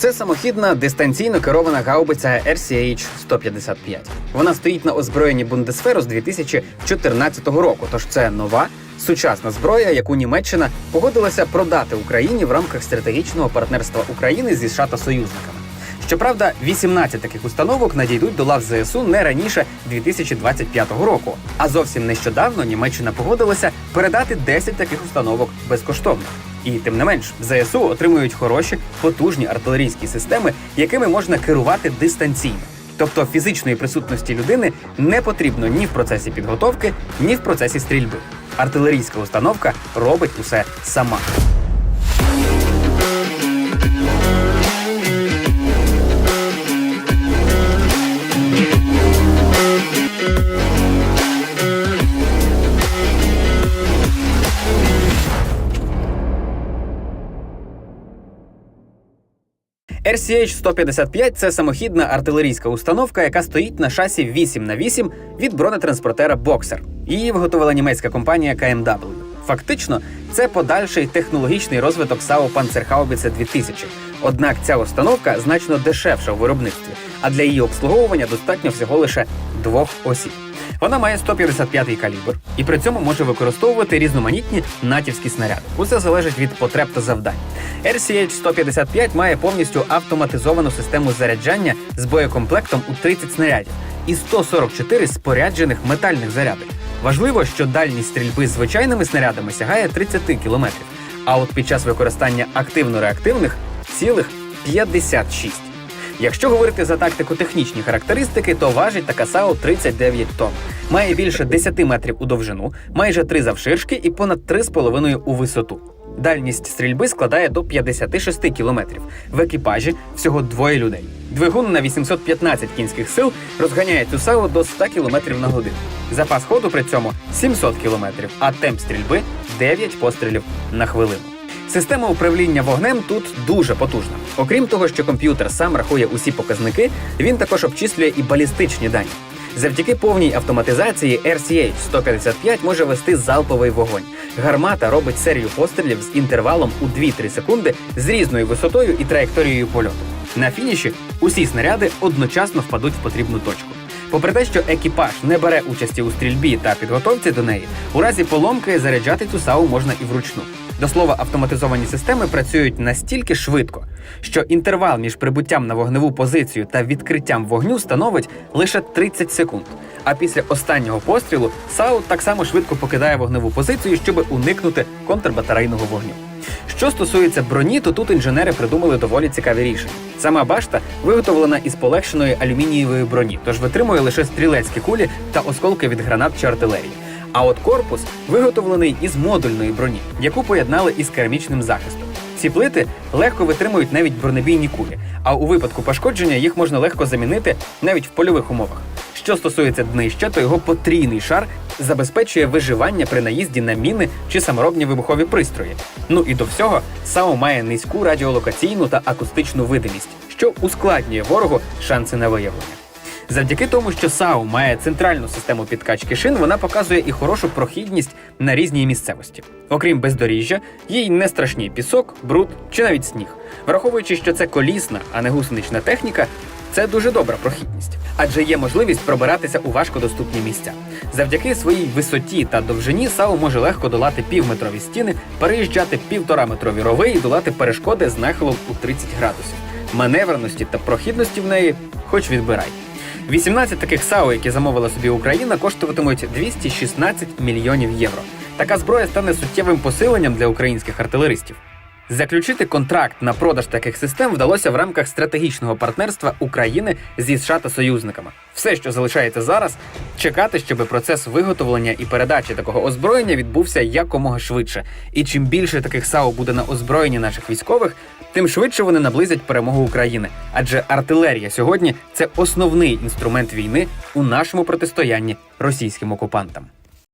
Це самохідна дистанційно керована гаубиця RCH-155. Вона стоїть на озброєнні Бундесферу з 2014 року. Тож це нова сучасна зброя, яку Німеччина погодилася продати Україні в рамках стратегічного партнерства України зі США та союзниками. Щоправда, 18 таких установок надійдуть до лав ЗСУ не раніше 2025 року. А зовсім нещодавно Німеччина погодилася передати 10 таких установок безкоштовно. І тим не менш, ЗСУ отримують хороші, потужні артилерійські системи, якими можна керувати дистанційно. Тобто фізичної присутності людини не потрібно ні в процесі підготовки, ні в процесі стрільби. Артилерійська установка робить усе сама. RCH-155 – це самохідна артилерійська установка, яка стоїть на шасі 8 на 8 від бронетранспортера Boxer. Її виготовила німецька компанія KMW. Фактично, це подальший технологічний розвиток САУ Panzerhaubitze 2000. Однак ця установка значно дешевша у виробництві, а для її обслуговування достатньо всього лише двох осіб. Вона має 155-й калібр і при цьому може використовувати різноманітні натівські снаряди. Усе залежить від потреб та завдань. RCH-155 має повністю автоматизовану систему заряджання з боєкомплектом у 30 снарядів і 144 споряджених метальних заряди. Важливо, що дальність стрільби з звичайними снарядами сягає 30 кілометрів, а от під час використання активно-реактивних цілих 56. Якщо говорити за тактико-технічні характеристики, то важить така САУ 39 тонн. Має більше 10 метрів у довжину, майже 3 завширшки і понад 3,5 у висоту. Дальність стрільби складає до 56 кілометрів. В екіпажі всього двоє людей. Двигун на 815 кінських сил розганяє цю САУ до 100 км на годину. Запас ходу при цьому 700 км, а темп стрільби 9 пострілів на хвилину. Система управління вогнем тут дуже потужна. Окрім того, що комп'ютер сам рахує усі показники, він також обчислює і балістичні дані. Завдяки повній автоматизації RCH-155 може вести залповий вогонь. Гармата робить серію пострілів з інтервалом у 2-3 секунди з різною висотою і траєкторією польоту. На фініші усі снаряди одночасно впадуть в потрібну точку. Попри те, що екіпаж не бере участі у стрільбі та підготовці до неї, у разі поломки заряджати цю САУ можна і вручну. До слова, автоматизовані системи працюють настільки швидко, що інтервал між прибуттям на вогневу позицію та відкриттям вогню становить лише 30 секунд. А після останнього пострілу САУ так само швидко покидає вогневу позицію, щоб уникнути контрбатарейного вогню. Що стосується броні, то тут інженери придумали доволі цікаві рішення. Сама башта виготовлена із полегшеної алюмінієвої броні, тож витримує лише стрілецькі кулі та осколки від гранат чи артилерії. А от корпус виготовлений із модульної броні, яку поєднали із керамічним захистом. Ці плити легко витримують навіть бронебійні кулі, а у випадку пошкодження їх можна легко замінити навіть в польових умовах. Що стосується днища, то його потрійний шар забезпечує виживання при наїзді на міни чи саморобні вибухові пристрої. Ну і до всього САУ має низьку радіолокаційну та акустичну видимість, що ускладнює ворогу шанси на виявлення. Завдяки тому, що САУ має центральну систему підкачки шин, вона показує і хорошу прохідність на різній місцевості. Окрім бездоріжжя, їй не страшні пісок, бруд чи навіть сніг. Враховуючи, що це колісна, а не гусенична техніка, це дуже добра прохідність, адже є можливість пробиратися у важкодоступні місця. Завдяки своїй висоті та довжині САУ може легко долати півметрові стіни, переїжджати півтораметрові рови і долати перешкоди з нахилом у 30 градусів. Маневреності та прохідності в неї хоч відбирай. 18 таких САУ, які замовила собі Україна, коштуватимуть 216 мільйонів євро. Така зброя стане суттєвим посиленням для українських артилеристів. Заключити контракт на продаж таких систем вдалося в рамках стратегічного партнерства України зі США та союзниками. Все, що залишається зараз, чекати, щоб процес виготовлення і передачі такого озброєння відбувся якомога швидше. І чим більше таких САУ буде на озброєнні наших військових, тим швидше вони наблизять перемогу України. Адже артилерія сьогодні це основний інструмент війни у нашому протистоянні російським окупантам.